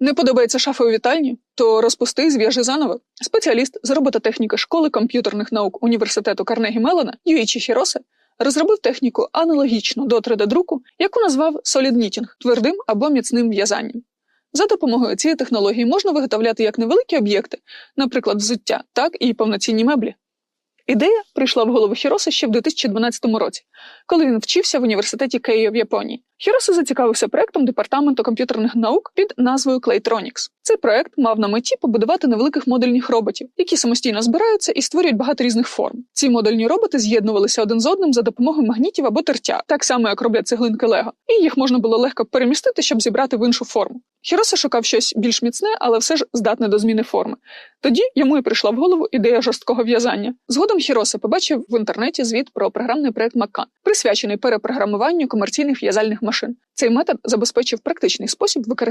Не подобається шафа у вітальні? То розпусти і зв'яжи заново. Спеціаліст з робототехніки школи комп'ютерних наук університету Карнегі Мелона Юїчі Хіросе розробив техніку аналогічну до 3D-друку, яку назвав Knitting – твердим або міцним в'язанням. За допомогою цієї технології можна виготовляти як невеликі об'єкти, наприклад, взуття, так і повноцінні меблі. Ідея прийшла в голову Хіроса ще в 2012 році, коли він вчився в університеті Кеїо в Японії. Хіроса зацікавився проектом департаменту комп'ютерних наук під назвою Claytronics. Цей проект мав на меті побудувати невеликих модельних роботів, які самостійно збираються і створюють багато різних форм. Ці модельні роботи з'єднувалися один з одним за допомогою магнітів або тертя, так само як роблять цеглинки Лего, і їх можна було легко перемістити, щоб зібрати в іншу форму. Хіроса шукав щось більш міцне, але все ж здатне до зміни форми. Тоді йому і прийшла в голову ідея жорсткого в'язання. Згодом Хіроса побачив в інтернеті звіт про програмний проект Маккан, присвячений перепрограмуванню комерційних в'язальних машин. Цей метод забезпечив практичний спосіб використання